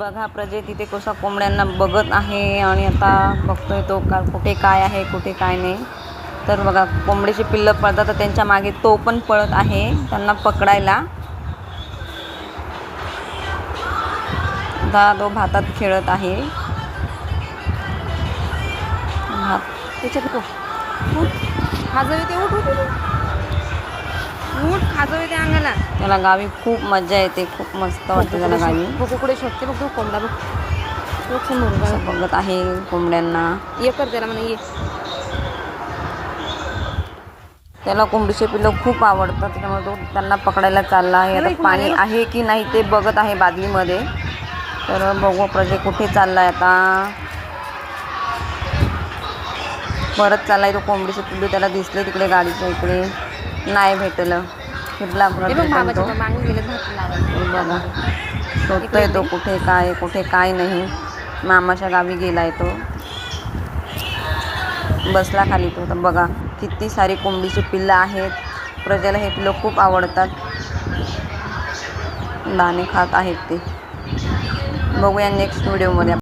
बघा प्रजे तिथे कसा कोंबड्यांना बघत आहे आणि आता बघतोय तो का कुठे काय आहे कुठे काय नाही. तर बघा कोंबडीची पिल्लं पळतात तर त्यांच्या मागे तो पण पळत आहे त्यांना पकडायला. आता तो भातात खेळत आहे. भात. त्याच्यात हा खाजव ते उठ. खाजव येते अंगाला. त्याला गावी खूप मजा येते खूप मस्त वाटते त्याला गावी. कुकडे शोधते बघ तो कोंबडा बघ असं बघत आहे कोंबड्यांना. ये कर त्याला म्हणा ये. त्याला कोंबडीचे पिल्लं खूप आवडतात त्याच्यामुळे तो त्यांना पकडायला चालला आहे. आता पाणी आहे की नाही ते बघत आहे बादलीमध्ये. तर बघू प्रजे कुठे चाललाय आता. परत चाललाय तो कोंबडीचे पिल्लू त्याला दिसले तिकडे गाडीच्या इकडे. नाही भेटलं. बघा शोधतोय तो कुठे काय कुठे काय नाही. मामाच्या गावी गेलाय तो. बसला खाली तो. तर बघा किती सारी कोंबडीची पिल्लं आहेत. प्रजेला हे पिल्लं खूप आवडतात. दाणे खात आहेत ते. बघूया नेक्स्ट व्हिडिओमध्ये